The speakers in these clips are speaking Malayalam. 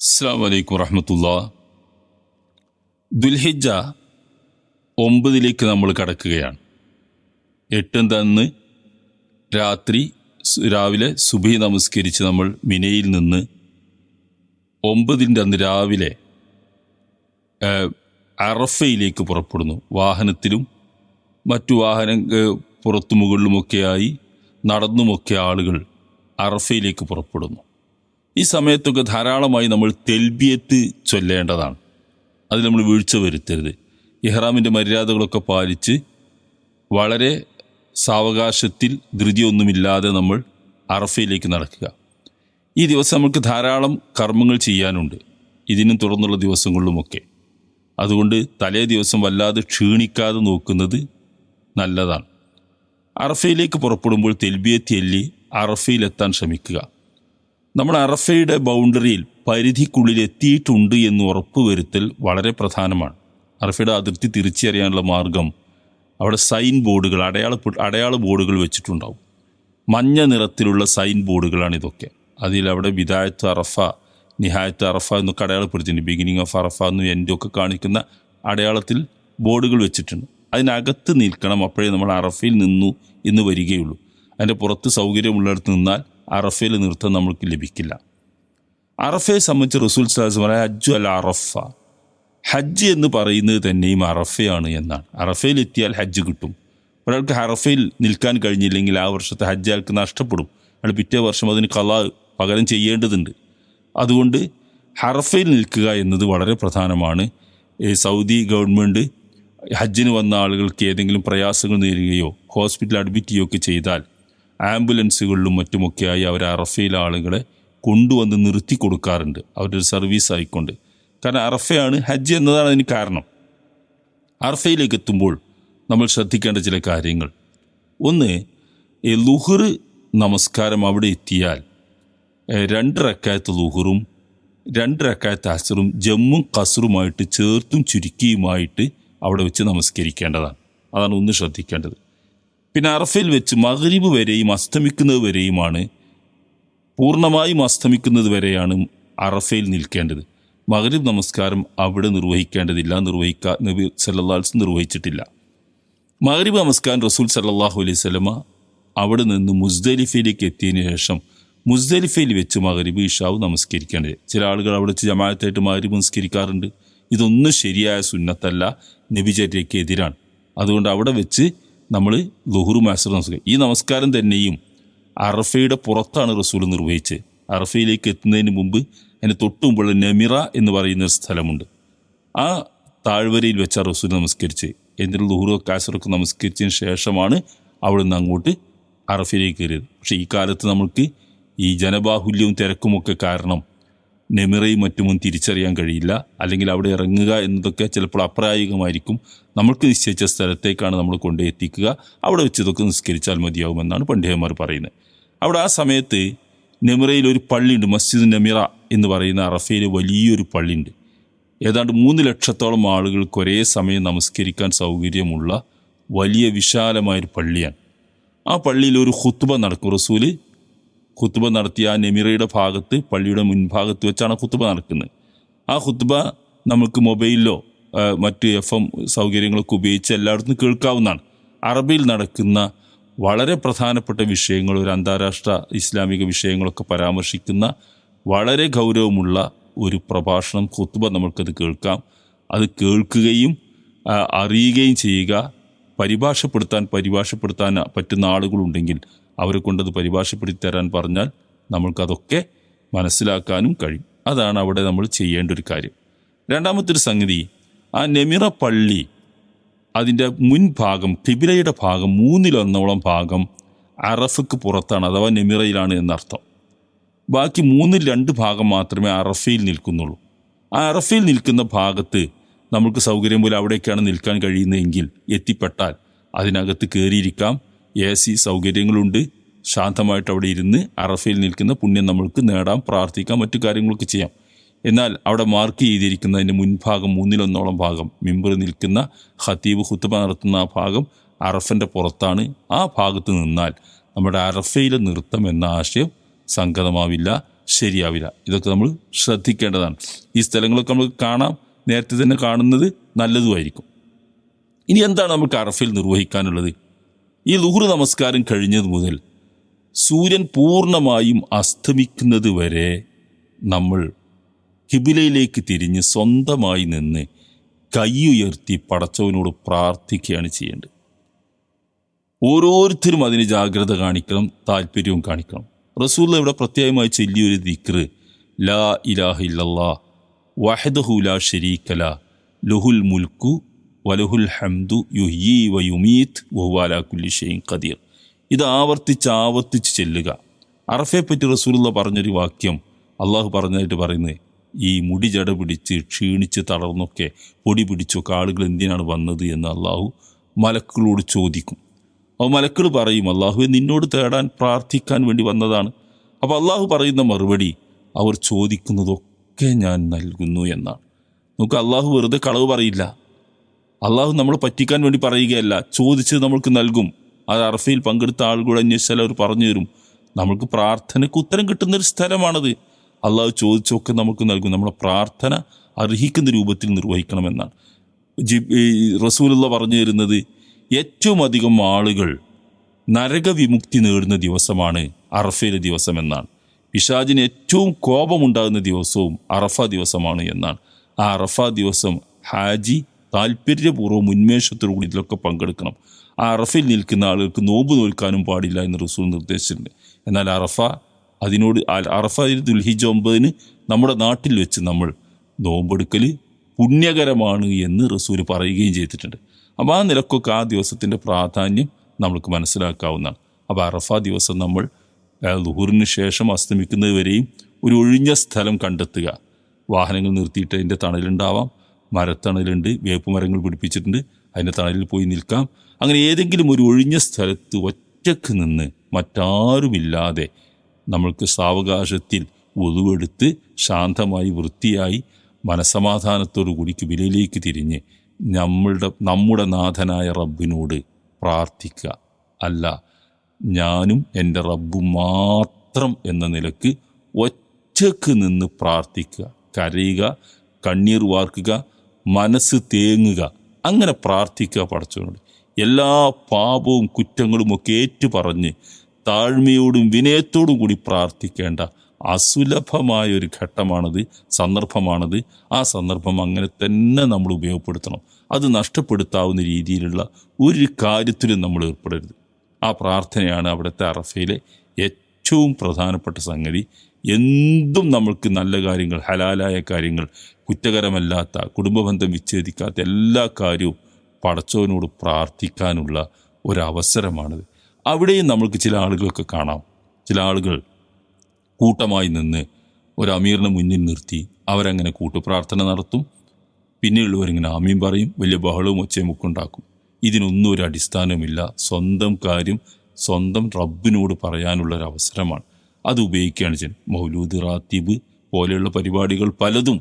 അസ്സാം വലൈക്കും വറഹമത്തുള്ള. ദുൽഹിജ ഒമ്പതിലേക്ക് നമ്മൾ കടക്കുകയാണ്. എട്ടും തന്ന് രാത്രി രാവിലെ സുബി നമസ്കരിച്ച് നമ്മൾ മിനയിൽ നിന്ന് ഒമ്പതിന്റെ അന്ന് രാവിലെ അറഫയിലേക്ക് പുറപ്പെടുന്നു. വാഹനത്തിലും മറ്റു വാഹനം പുറത്തു മുകളിലുമൊക്കെയായി നടന്നുമൊക്കെ ആളുകൾ അറഫയിലേക്ക് പുറപ്പെടുന്നു. ഈ സമയത്തൊക്കെ ധാരാളമായി നമ്മൾ തെൽബിയത്ത് ചൊല്ലേണ്ടതാണ്. അതിൽ നമ്മൾ വീഴ്ച വരുത്തരുത്. ഇഹ്റാമിന്റെ മര്യാദകളൊക്കെ പാലിച്ച് വളരെ സാവകാശത്തിൽ ധൃതിയൊന്നുമില്ലാതെ നമ്മൾ അറഫയിലേക്ക് നടക്കുക. ഈ ദിവസം നമുക്ക് ധാരാളം കർമ്മങ്ങൾ ചെയ്യാനുണ്ട്. ഇതിനും തുടർന്നുള്ള ദിവസങ്ങളിലുമൊക്കെ. അതുകൊണ്ട് തലേ ദിവസം വല്ലാതെ ക്ഷീണിക്കാതെ നോക്കുന്നത് നല്ലതാണ്. അറഫയിലേക്ക് പുറപ്പെടുമ്പോൾ തെൽബിയത്ത് എല്ലി അറഫയിലെത്താൻ ശ്രമിക്കുക. നമ്മൾ അറഫയുടെ ബൗണ്ടറിയിൽ പരിധിക്കുള്ളിൽ എത്തിയിട്ടുണ്ട് എന്ന് ഉറപ്പുവരുത്തൽ വളരെ പ്രധാനമാണ്. അറഫയുടെ അതിർത്തി തിരിച്ചറിയാനുള്ള മാർഗം അവിടെ സൈൻ ബോർഡുകൾ അടയാള അടയാള ബോർഡുകൾ വെച്ചിട്ടുണ്ടാവും. മഞ്ഞ നിറത്തിലുള്ള സൈൻ ബോർഡുകളാണ് ഇതൊക്കെ. അതിൽ അവിടെ വിദായത്ത് അറഫ നിഹായത്ത് അറഫ എന്നൊക്കെ അടയാളപ്പെടുത്തിയിട്ടുണ്ട്. ബിഗിനിങ് ഓഫ് അറഫ എന്നും എന്റെ ഒക്കെ കാണിക്കുന്ന അടയാളത്തിൽ ബോർഡുകൾ വെച്ചിട്ടുണ്ട്. അതിനകത്ത് നിൽക്കണം അപ്പോഴേ നമ്മൾ അറഫയിൽ നിന്നു എന്ന് വരികയുള്ളൂ. അതിന്റെ പുറത്ത് സൗകര്യമുള്ളിടത്ത് നിന്നാൽ അറഫയിൽ നൃത്തം നമ്മൾക്ക് ലഭിക്കില്ല. അറഫയെ സംബന്ധിച്ച് റസൂൽ സാഹസ് പറയാം ഹജ്ജു അല്ല അറഫ. ഹജ്ജ് എന്ന് പറയുന്നത് തന്നെയും അറഫയാണ് എന്നാണ്. അറഫയിൽ എത്തിയാൽ ഹജ്ജ് കിട്ടും. ഒരാൾക്ക് അറഫയിൽ നിൽക്കാൻ കഴിഞ്ഞില്ലെങ്കിൽ ആ വർഷത്തെ ഹജ്ജ് അയാൾക്ക് നഷ്ടപ്പെടും. അയാൾ പിറ്റേ വർഷം അതിന് കല പകരം ചെയ്യേണ്ടതുണ്ട്. അതുകൊണ്ട് ഹറഫയിൽ നിൽക്കുക എന്നത് വളരെ പ്രധാനമാണ്. സൗദി ഗവൺമെന്റ് ഹജ്ജിന് വന്ന ആളുകൾക്ക് ഏതെങ്കിലും പ്രയാസങ്ങൾ നേരിടുകയോ ഹോസ്പിറ്റലിൽ അഡ്മിറ്റ് ചെയ്യുകയൊക്കെ ചെയ്താൽ ആംബുലൻസുകളിലും മറ്റുമൊക്കെയായി അവർ അറഫയിലെ ആളുകളെ കൊണ്ടുവന്ന് നിർത്തി കൊടുക്കാറുണ്ട്. അവരുടെ സർവീസ് ആയിക്കൊണ്ട്. കാരണം അറഫയാണ് ഹജ്ജ് എന്നതാണ് അതിന് കാരണം. അറഫയിലേക്ക് എത്തുമ്പോൾ നമ്മൾ ശ്രദ്ധിക്കേണ്ട ചില കാര്യങ്ങൾ. ഒന്ന് ലുഹർ നമസ്കാരം അവിടെ എത്തിയാൽ രണ്ട് റക്കായത്ത് ലുഹറും രണ്ട് റക്കായത്ത് അസറും ജമ്മും കസറുമായിട്ട് ചേർത്തും ചുരുക്കിയുമായിട്ട് അവിടെ വെച്ച് നമസ്കരിക്കേണ്ടതാണ്. അതാണ് ഒന്ന് ശ്രദ്ധിക്കേണ്ടത്. പിന്നെ അറഫയിൽ വെച്ച് മഗ്രിബ് വരെയും അസ്തമിക്കുന്നത് വരെയുമാണ്. പൂർണമായും അസ്തമിക്കുന്നത് വരെയാണ് അറഫയിൽ നിൽക്കേണ്ടത്. മഗ്രിബ് നമസ്കാരം അവിടെ നിർവഹിക്കേണ്ടതില്ല നിർവഹിക്കാൻ നബി സല്ലാസ് നിർവഹിച്ചിട്ടില്ല. മഗ്രിബ് നമസ്കാരം റസൂൽ സല്ലാഹു അലൈഹി സ്വലമ അവിടെ നിന്ന് മുസ്ദലിഫയിലേക്ക് എത്തിയതിനു ശേഷം മുസ്ദലിഫയിൽ വെച്ച് മഗ്രിബ് ഇഷാവ് നമസ്കരിക്കേണ്ടത്. ചില ആളുകൾ അവിടെ വെച്ച് ജമാഅത്തായിട്ട് മഗ്രിബ് നമസ്കരിക്കാറുണ്ട് ഇതൊന്നും ശരിയായ സുന്നത്തല്ല നബിചര്യയ്ക്ക് എതിരാണ് അതുകൊണ്ട് അവിടെ വെച്ച് നമ്മൾ ദുഹുറു മാസർ നമസ്കാരം ഈ നമസ്കാരം തന്നെയും അറഫയുടെ പുറത്താണ് റസൂൽ നിർവഹിച്ചത് അറഫയിലേക്ക് എത്തുന്നതിന് മുമ്പ് അതിന് നമിറ നെമിറ എന്ന് പറയുന്ന ഒരു സ്ഥലമുണ്ട്. ആ താഴ്വരയിൽ വെച്ച റസൂൽ നമസ്കരിച്ച് എന്നിട്ട് ലുഹുറോ കാസറൊക്കെ നമസ്കരിച്ചതിന് ശേഷമാണ് അവിടെ നിന്ന് അങ്ങോട്ട് അറഫയിലേക്ക് കയറിയത്. പക്ഷേ ഈ കാലത്ത് നമ്മൾക്ക് ഈ ജനബാഹുല്യവും തിരക്കുമൊക്കെ കാരണം നെമിറയും മറ്റുമൊന്നും തിരിച്ചറിയാൻ കഴിയില്ല. അല്ലെങ്കിൽ അവിടെ ഇറങ്ങുക എന്നതൊക്കെ ചിലപ്പോൾ അപ്രായോഗികമായിരിക്കും. നമ്മൾക്ക് നിശ്ചയിച്ച സ്ഥലത്തേക്കാണ് നമ്മൾ കൊണ്ടുപോയി എത്തിക്കുക അവിടെ വെച്ച് ഇതൊക്കെ നിസ്കരിച്ചാൽ മതിയാവുമെന്നാണ് പണ്ഡിതന്മാർ പറയുന്നത്. അവിടെ ആ സമയത്ത് നെമിറയിൽ ഒരു പള്ളിയുണ്ട് മസ്ജിദ് നെമിറ എന്ന് പറയുന്ന അറഫയിൽ വലിയൊരു പള്ളിയുണ്ട്. ഏതാണ്ട് മൂന്ന് ലക്ഷത്തോളം ആളുകൾക്ക് ഒരേ സമയം നമസ്കരിക്കാൻ സൗകര്യമുള്ള വലിയ വിശാലമായൊരു പള്ളിയാണ്. ആ പള്ളിയിൽ ഒരു ഹുത്തുബ നടക്കും. റസൂൽ ഖുത്തുബ നടത്തിയ നെമിറയുടെ ഭാഗത്ത് പള്ളിയുടെ മുൻഭാഗത്ത് വെച്ചാണ് ഖുത്തുബ നടക്കുന്നത്. ആ ഖുത്തുബ നമുക്ക് മൊബൈലിലോ മറ്റ് എഫ് എം സൗകര്യങ്ങളൊക്കെ ഉപയോഗിച്ച് എല്ലായിടത്തും കേൾക്കാവുന്നതാണ്. അറബിയിൽ നടക്കുന്ന വളരെ പ്രധാനപ്പെട്ട വിഷയങ്ങൾ ഒരു അന്താരാഷ്ട്ര ഇസ്ലാമിക വിഷയങ്ങളൊക്കെ പരാമർശിക്കുന്ന വളരെ ഗൗരവമുള്ള ഒരു പ്രഭാഷണം ഖുത്തുബ നമുക്കത് കേൾക്കാം. അത് കേൾക്കുകയും അറിയുകയും ചെയ്യുക പരിഭാഷപ്പെടുത്താൻ പരിഭാഷപ്പെടുത്താൻ പറ്റുന്ന ആളുകളുണ്ടെങ്കിൽ അവരെ കൊണ്ടത് പരിഭാഷപ്പെടുത്തി തരാൻ പറഞ്ഞാൽ നമ്മൾക്കതൊക്കെ മനസ്സിലാക്കാനും കഴിയും. അതാണ് അവിടെ നമ്മൾ ചെയ്യേണ്ട ഒരു കാര്യം. രണ്ടാമത്തെ ഒരു സംഗതി ആ നെമിറ പള്ളി അതിന്റെ മുൻഭാഗം കിബിലയുടെ ഭാഗം മൂന്നിലൊന്നോളം ഭാഗം അറഫക്ക് പുറത്താണ് അഥവാ നെമിറയിലാണ് എന്നർത്ഥം. ബാക്കി മൂന്നിൽ രണ്ട് ഭാഗം മാത്രമേ അറഫയിൽ നിൽക്കുന്നുള്ളൂ. ആ അറഫയിൽ നിൽക്കുന്ന ഭാഗത്ത് നമുക്ക് സൗകര്യം പോലെ അവിടേക്കാണ് നിൽക്കാൻ കഴിയുന്നതെങ്കിൽ എത്തിപ്പെട്ടാൽ അതിനകത്ത് കയറിയിരിക്കാം എ സി സൗകര്യങ്ങളുണ്ട്. ശാന്തമായിട്ട് അവിടെ ഇരുന്ന് അറഫയിൽ നിൽക്കുന്ന പുണ്യം നമ്മൾക്ക് നേടാം പ്രാർത്ഥിക്കാം മറ്റു കാര്യങ്ങളൊക്കെ ചെയ്യാം. എന്നാൽ അവിടെ മാർക്ക് ചെയ്തിരിക്കുന്നതിന്റെ മുൻഭാഗം മൂന്നിലൊന്നോളം ഭാഗം മിമ്പർ നിൽക്കുന്ന ഖത്തീബ് ഹുത്തുബ നടത്തുന്ന ആ ഭാഗം അറഫന്റെ പുറത്താണ്. ആ ഭാഗത്ത് നിന്നാൽ നമ്മുടെ അറഫയിലെ നൃത്തം എന്ന ആശയം സംഗതമാവില്ല ശരിയാവില്ല. ഇതൊക്കെ നമ്മൾ ശ്രദ്ധിക്കേണ്ടതാണ്. ഈ സ്ഥലങ്ങളൊക്കെ നമ്മൾ കാണാം. നേരത്തെ തന്നെ കാണുന്നത് നല്ലതുമായിരിക്കും. ഇനി എന്താണ് നമുക്ക് അറഫയിൽ നിർവഹിക്കാനുള്ളത്? ഈ ലുഹുർ നമസ്കാരം കഴിഞ്ഞത് മുതൽ സൂര്യൻ പൂർണമായും അസ്തമിക്കുന്നത് വരെ നമ്മൾ ഹിബിലയിലേക്ക് തിരിഞ്ഞ് സ്വന്തമായി നിന്ന് കൈയുയർത്തി പടച്ചവനോട് പ്രാർത്ഥിക്കുകയാണ് ചെയ്യേണ്ടത്. ഓരോരുത്തരും അതിന് ജാഗ്രത കാണിക്കണം താല്പര്യവും കാണിക്കണം. റസൂൽ ഇവിടെ പ്രത്യേകമായി ചൊല്ലിയൊരു ദിക്റ് ലാ ഇലാഹ ഇല്ലല്ലാ വഹദഹുല ലാ ഷരീക്കല ലുഹുൽ മുൽക്കു വലഹുൽ ഹംദു യുഹി വയുമീത്ത് വഹുവാലാ കുല്ലി ഷെയ്ൻ ഖദീർ. ഇത് ആവർത്തിച്ച് ആവർത്തിച്ച് ചെല്ലുക. അറഫയെ പറ്റി റസൂലുള്ള പറഞ്ഞൊരു വാക്യം അള്ളാഹു പറഞ്ഞതായിട്ട് പറയുന്നത് ഈ മുടി ജട പിടിച്ച് ക്ഷീണിച്ച് തളർന്നൊക്കെ പൊടി പിടിച്ചൊക്കെ ആളുകൾ എന്തിനാണ് വന്നത് എന്ന് അള്ളാഹു മലക്കുകളോട് ചോദിക്കും. അപ്പോൾ മലക്കൾ പറയും അള്ളാഹുവെ നിന്നോട് തേടാൻ പ്രാർത്ഥിക്കാൻ വേണ്ടി വന്നതാണ്. അപ്പോൾ അള്ളാഹു പറയുന്ന മറുപടി അവർ ചോദിക്കുന്നതൊക്കെ ഞാൻ നൽകുന്നു എന്നാണ്. നമുക്ക് അള്ളാഹു വെറുതെ കളവ് പറയില്ല. അള്ളാഹു നമ്മൾ പറ്റിക്കാൻ വേണ്ടി പറയുകയല്ല. ചോദിച്ചത് നമ്മൾക്ക് നൽകും. അത് അറഫയിൽ പങ്കെടുത്ത ആളുകൂടെ അന്വേഷിച്ചാൽ അവർ പറഞ്ഞു തരും. നമ്മൾക്ക് പ്രാർത്ഥനയ്ക്ക് ഉത്തരം കിട്ടുന്ന ഒരു സ്ഥലമാണത്. അള്ളാഹു ചോദിച്ചൊക്കെ നമുക്ക് നൽകും. നമ്മുടെ പ്രാർത്ഥന അർഹിക്കുന്ന രൂപത്തിൽ നിർവഹിക്കണമെന്നാണ്. ജി റസൂലുള്ള പറഞ്ഞു തരുന്നത് ഏറ്റവും അധികം ആളുകൾ നരകവിമുക്തി നേടുന്ന ദിവസമാണ് അറഫയിലെ ദിവസം എന്നാണ് പിശാജിന് ഏറ്റവും കോപമുണ്ടാകുന്ന ദിവസവും അറഫ ദിവസമാണ് എന്നാണ്. ആ അറഫ ദിവസം ഹാജി താല്പര്യപൂർവം ഉന്മേഷത്തോടു കൂടി ഇതിലൊക്കെ പങ്കെടുക്കണം. ആ അറഫയിൽ നിൽക്കുന്ന ആളുകൾക്ക് നോമ്പ് നോൽക്കാനും പാടില്ല എന്ന് റസൂൽ നിർദ്ദേശിച്ചിട്ടുണ്ട്. എന്നാൽ അറഫ അതിനോട് അറഫ ദുൽഹിജ് ഒമ്പതിന് നമ്മുടെ നാട്ടിൽ വെച്ച് നമ്മൾ നോമ്പെടുക്കൽ പുണ്യകരമാണ് എന്ന് റസൂൽ പറയുകയും ചെയ്തിട്ടുണ്ട്. അപ്പോൾ ആ നിലക്കൊക്കെ ആ ദിവസത്തിന്റെ പ്രാധാന്യം നമ്മൾക്ക് മനസ്സിലാക്കാവുന്നതാണ്. അപ്പോൾ അറഫ ദിവസം നമ്മൾ ദുഹൂറിന് ശേഷം അസ്തമിക്കുന്നത് വരെയും ഒരു ഒഴിഞ്ഞ സ്ഥലം കണ്ടെത്തുക. വാഹനങ്ങൾ നിർത്തിയിട്ട് അതിന്റെ തണലുണ്ടാവാം. മരത്തണലുണ്ട് വേപ്പ് മരങ്ങൾ പിടിപ്പിച്ചിട്ടുണ്ട് അതിന്റെ തണലിൽ പോയി നിൽക്കാം. അങ്ങനെ ഏതെങ്കിലും ഒരു ഒഴിഞ്ഞ സ്ഥലത്ത് ഒറ്റയ്ക്ക് നിന്ന് മറ്റാരുമില്ലാതെ നമ്മൾക്ക് സാവകാശത്തിൽ ഒതുവെടുത്ത് ശാന്തമായി വൃത്തിയായി മനസമാധാനത്തോടു കൂടി വിലയിലേക്ക് തിരിഞ്ഞ് നമ്മളുടെ നമ്മുടെ നാഥനായ റബ്ബിനോട് പ്രാർത്ഥിക്കുക. അല്ല ഞാനും എന്റെ റബ്ബും മാത്രം എന്ന നിലയ്ക്ക് ഒറ്റയ്ക്ക് നിന്ന് പ്രാർത്ഥിക്കുക. കരയുക കണ്ണീർ വാർക്കുക മനസ്സ് തേങ്ങുക. അങ്ങനെ പ്രാർത്ഥിക്കുക പടച്ചവനോട്. എല്ലാ പാപവും കുറ്റങ്ങളും ഒക്കെ ഏറ്റു പറഞ്ഞ് താഴ്മയോടും വിനയത്തോടും കൂടി പ്രാർത്ഥിക്കേണ്ട അസുലഭമായ ഒരു ഘട്ടമാണത് സന്ദർഭമാണത്. ആ സന്ദർഭം അങ്ങനെ തന്നെ നമ്മൾ ഉപയോഗപ്പെടുത്തണം. അത് നഷ്ടപ്പെടുത്താവുന്ന രീതിയിലുള്ള ഒരു കാര്യത്തിലും നമ്മൾ ഏർപ്പെടരുത്. ആ പ്രാർത്ഥനയാണ് അവിടുത്തെ അറഫയിലെ ഏറ്റവും പ്രധാനപ്പെട്ട സംഗതി എന്തും നമ്മൾക്ക് നല്ല കാര്യങ്ങൾ ഹലാലായ കാര്യങ്ങൾ കുറ്റകരമല്ലാത്ത കുടുംബബന്ധം വിച്ഛേദിക്കാത്ത എല്ലാ കാര്യവും പടച്ചവനോട് പ്രാർത്ഥിക്കാനുള്ള ഒരവസരമാണിത്. അവിടെയും നമ്മൾക്ക് ചില ആളുകളൊക്കെ കാണാം. ചില ആളുകൾ കൂട്ടമായി നിന്ന് ഒരു അമീറിനെ മുന്നിൽ നിർത്തി അവരങ്ങനെ കൂട്ടുപ്രാർത്ഥന നടത്തും. പിന്നെയുള്ളവരിങ്ങനെ ആമീൻ പറയും വലിയ ബഹളവും ഒച്ചയും ഒക്കെ ഉണ്ടാക്കും. ഇതിനൊന്നും ഒരു അടിസ്ഥാനമില്ല സ്വന്തം കാര്യം സ്വന്തം റബ്ബിനോട് പറയാനുള്ള ഒരു അവസരമാണ് അത് ഉപയോഗിക്കുകയാണ് ചെയ്യുന്നത്. മൗലൂദ് റാത്തിബ് പോലെയുള്ള പരിപാടികൾ പലതും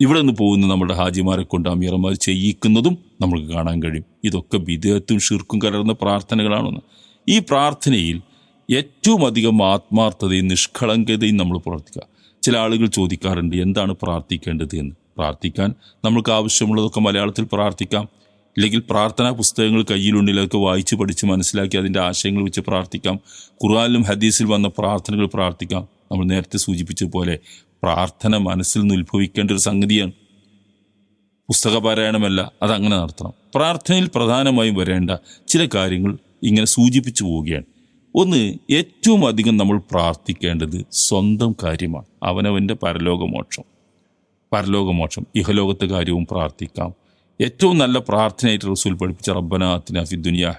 ഇവിടെ നിന്ന് പോകുന്ന നമ്മുടെ ഹാജിമാരെ കൊണ്ട് അമീറന്മാർ ചെയ്യിക്കുന്നതും നമുക്ക് കാണാൻ കഴിയും. ഇതൊക്കെ വിദേഹത്തും ഷിർക്കും കലർന്ന പ്രാർത്ഥനകളാണെന്ന്. ഈ പ്രാർത്ഥനയിൽ ഏറ്റവും അധികം ആത്മാർത്ഥതയും നിഷ്കളങ്കതയും നമ്മൾ പ്രവർത്തിക്കുക ചില ആളുകൾ ചോദിക്കാറുണ്ട് എന്താണ് പ്രാർത്ഥിക്കേണ്ടത്? എന്ന്. പ്രാർത്ഥിക്കാൻ നമുക്ക് ആവശ്യമുള്ളതൊക്കെ മലയാളത്തിൽ പ്രാർത്ഥിക്കാം. ഇല്ലെങ്കിൽ പ്രാർത്ഥനാ പുസ്തകങ്ങൾ കയ്യിലുണ്ടെങ്കിൽ അതൊക്കെ വായിച്ച് പഠിച്ച് മനസ്സിലാക്കി അതിന്റെ ആശയങ്ങൾ വെച്ച് പ്രാർത്ഥിക്കാം. ഖുർആാനിലും ഹദീസിൽ വന്ന പ്രാർത്ഥനകൾ പ്രാർത്ഥിക്കാം. നമ്മൾ നേരത്തെ സൂചിപ്പിച്ച പോലെ പ്രാർത്ഥന മനസ്സിൽ നിന്ന് ഉത്ഭവിക്കേണ്ട ഒരു സംഗതിയാണ്. പുസ്തക പാരായണമല്ല അതങ്ങനെ നടത്തണം. പ്രാർത്ഥനയിൽ പ്രധാനമായും വരേണ്ട ചില കാര്യങ്ങൾ ഇങ്ങനെ സൂചിപ്പിച്ചു പോവുകയാണ്. ഒന്ന് ഏറ്റവും അധികം നമ്മൾ പ്രാർത്ഥിക്കേണ്ടത് സ്വന്തം കാര്യമാണ്. അവനവന്റെ പരലോകമോക്ഷം. പരലോകമോക്ഷം. ഇഹലോകത്തെ കാര്യവും പ്രാർത്ഥിക്കാം. ഏറ്റവും നല്ല പ്രാർത്ഥനയായിട്ട് റസൂൽ പഠിപ്പിച്ച റബ്ബന അത്തിന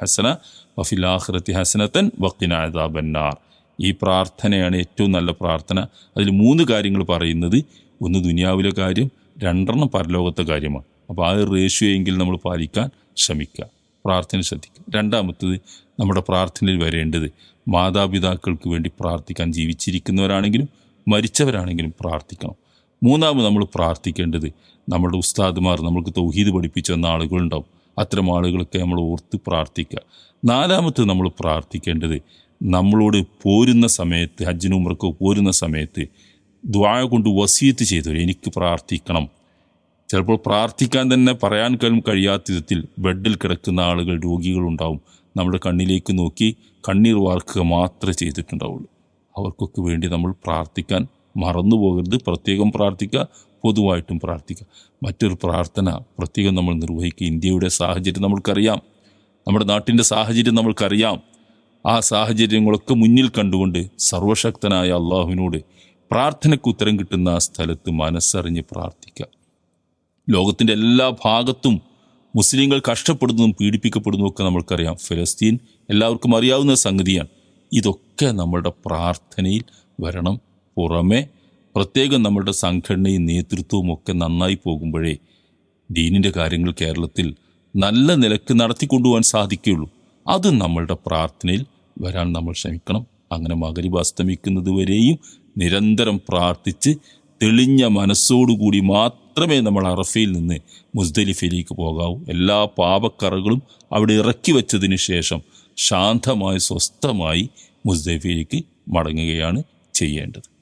ഹസന വഫിൽ ആഖിറത്തി ഹസനത്തൻ അദാബന്നാർ. ഈ പ്രാർത്ഥനയാണ് ഏറ്റവും നല്ല പ്രാർത്ഥന. അതിൽ മൂന്ന് കാര്യങ്ങൾ പറയുന്നത്. ഒന്ന് ദുനിയാവിലെ കാര്യം രണ്ടെണ്ണം പരലോകത്തെ കാര്യമാണ്. അപ്പോൾ ആ റേഷ്യോയെങ്കിൽ നമ്മൾ പാലിക്കാൻ ശ്രമിക്കുക. പ്രാർത്ഥന ശ്രദ്ധിക്കുക. രണ്ടാമത്തത് നമ്മുടെ പ്രാർത്ഥനയിൽ വരേണ്ടത് മാതാപിതാക്കൾക്ക് വേണ്ടി പ്രാർത്ഥിക്കാൻ ജീവിച്ചിരിക്കുന്നവരാണെങ്കിലും മരിച്ചവരാണെങ്കിലും പ്രാർത്ഥിക്കണം. മൂന്നാമത് നമ്മൾ പ്രാർത്ഥിക്കേണ്ടത് നമ്മുടെ ഉസ്താദുമാർ നമുക്ക് തൗഹീദ് പഠിപ്പിച്ചു തന്ന ആളുകളുണ്ടാവും. അത്തരം ആളുകളൊക്കെ നമ്മൾ ഓർത്ത് പ്രാർത്ഥിക്കുക. നാലാമത് നമ്മൾ പ്രാർത്ഥിക്കേണ്ടത് നമ്മളോട് പോരുന്ന സമയത്ത് ഹജ്ജിനും ഉമ്രക്കോ പോരുന്ന സമയത്ത് ദ്വായ കൊണ്ട് വസീത്ത് ചെയ്തവർ എനിക്ക് പ്രാർത്ഥിക്കണം. ചിലപ്പോൾ പ്രാർത്ഥിക്കാൻ തന്നെ പറയാൻ കഴിയും കഴിയാത്ത വിധത്തിൽ ബെഡിൽ കിടക്കുന്ന ആളുകൾ രോഗികളുണ്ടാവും നമ്മുടെ കണ്ണിലേക്ക് നോക്കി കണ്ണീർ വാർക്കുക മാത്രമേ ചെയ്തിട്ടുണ്ടാവുള്ളൂ. അവർക്കൊക്കെ വേണ്ടി നമ്മൾ പ്രാർത്ഥിക്കാൻ മറന്നു പോകരുത് പ്രത്യേകം പ്രാർത്ഥിക്കുക പൊതുവായിട്ടും പ്രാർത്ഥിക്കുക. മറ്റൊരു പ്രാർത്ഥന പ്രത്യേകം നമ്മൾ നിർവഹിക്കുക. ഇന്ത്യയുടെ സാഹചര്യം നമ്മൾക്കറിയാം. നമ്മുടെ നാട്ടിന്റെ സാഹചര്യം നമ്മൾക്കറിയാം. ആ സാഹചര്യങ്ങളൊക്കെ മുന്നിൽ കണ്ടുകൊണ്ട് സർവശക്തനായ അള്ളാഹുവിനോട് പ്രാർത്ഥനയ്ക്ക് ഉത്തരം കിട്ടുന്ന ആ സ്ഥലത്ത് മനസ്സറിഞ്ഞ് പ്രാർത്ഥിക്കുക. ലോകത്തിന്റെ എല്ലാ ഭാഗത്തും മുസ്ലിങ്ങൾ കഷ്ടപ്പെടുന്നതും പീഡിപ്പിക്കപ്പെടുന്നതും ഒക്കെ നമ്മൾക്കറിയാം. ഫലസ്തീൻ എല്ലാവർക്കും അറിയാവുന്ന സംഗതിയാണ്. ഇതൊക്കെ നമ്മളുടെ പ്രാർത്ഥനയിൽ വരണം. പുറമെ പ്രത്യേകം നമ്മളുടെ സംഘടനയും നേതൃത്വവും ഒക്കെ നന്നായി പോകുമ്പോഴേ ദീനിന്റെ കാര്യങ്ങൾ കേരളത്തിൽ നല്ല നിലയ്ക്ക് നടത്തിക്കൊണ്ടുപോകാൻ സാധിക്കുകയുള്ളൂ. അത് നമ്മളുടെ പ്രാർത്ഥനയിൽ വരാൻ നമ്മൾ ശ്രമിക്കണം. അങ്ങനെ മകരിബ് അസ്തമിക്കുന്നത് വരെയും നിരന്തരം പ്രാർത്ഥിച്ച് തെളിഞ്ഞ മനസ്സോടുകൂടി മാത്രമേ നമ്മൾ അറഫയിൽ നിന്ന് മുസ്ദലിഫയിലേക്ക് പോകാവൂ. എല്ലാ പാപക്കറകളും അവിടെ ഇറക്കി വെച്ചതിന് ശേഷം ശാന്തമായി സ്വസ്ഥമായി മുസ്ദലിഫയിലേക്ക് മടങ്ങുകയാണ് ചെയ്യേണ്ടത്.